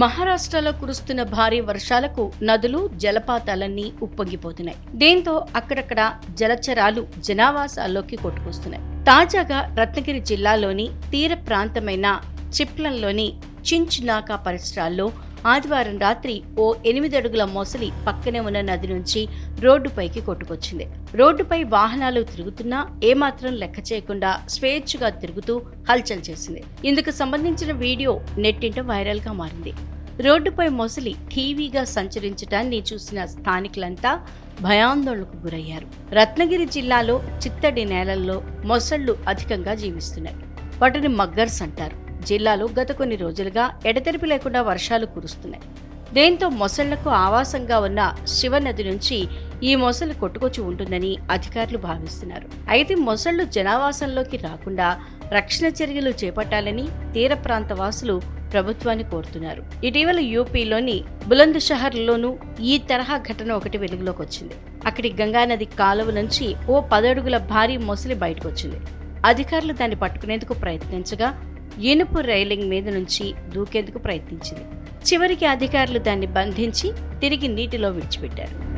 మహారాష్ట్రలో కురుస్తున్న భారీ వర్షాలకు నదులు జలపాతాలన్నీ ఉప్పొంగిపోతున్నాయి. దీంతో అక్కడక్కడ జలచరాలు జనావాసాల్లోకి కొట్టుకొస్తున్నాయి. తాజాగా రత్నగిరి జిల్లాలోని తీర ప్రాంతమైన చిప్లంలోని చించునాకా పరిసరాల్లో ఆదివారం రాత్రి ఓ ఎనిమిది అడుగుల మొసలి పక్కనే ఉన్న నది నుంచి రోడ్డుపైకి కొట్టుకొచ్చింది. రోడ్డుపై వాహనాలు తిరుగుతున్నా ఏమాత్రం లెక్క చేయకుండా స్వేచ్ఛగా తిరుగుతూ హల్చల్ చేసింది. ఇందుకు సంబంధించిన వీడియో నెట్టింట వైరల్గా మారింది. రోడ్డుపై మొసలి టీవీగా సంచరించడాన్ని చూసిన స్థానికులంతా భయాందోళనకు గురయ్యారు. రత్నగిరి జిల్లాలో చిత్తడి నేలల్లో మొసళ్ళు అధికంగా జీవిస్తున్నాయి. వాటిని మగ్గర్స్ అంటారు. జిల్లాలో గత కొన్ని రోజులుగా ఎడతెరిపి లేకుండా వర్షాలు కురుస్తున్నాయి. దీంతో మొసళ్ళకు ఆవాసంగా ఉన్న శివనది నుంచి ఈ మొసలు కొట్టుకొచ్చి ఉంటుందని అధికారులు భావిస్తున్నారు. అయితే మొసళ్ళు జనావాసంలోకి రాకుండా రక్షణ చర్యలు చేపట్టాలని తీర ప్రాంత వాసులు ప్రభుత్వాన్ని కోరుతున్నారు. ఇటీవల యూపీలోని బులంద్షహర్లోనూ ఈ తరహా ఘటన ఒకటి వెలుగులోకి వచ్చింది అక్కడి గంగానది కాలువ నుంచి ఓ పదడుగుల భారీ మొసలి బయటకు వచ్చింది అధికారులు దాన్ని పట్టుకునేందుకు ప్రయత్నించగా ఇనుపు రైలింగ్ మీద నుంచి దూకేందుకు ప్రయత్నించింది. చివరికి అధికారులు దాన్ని బంధించి తిరిగి నీటిలో విడిచిపెట్టారు.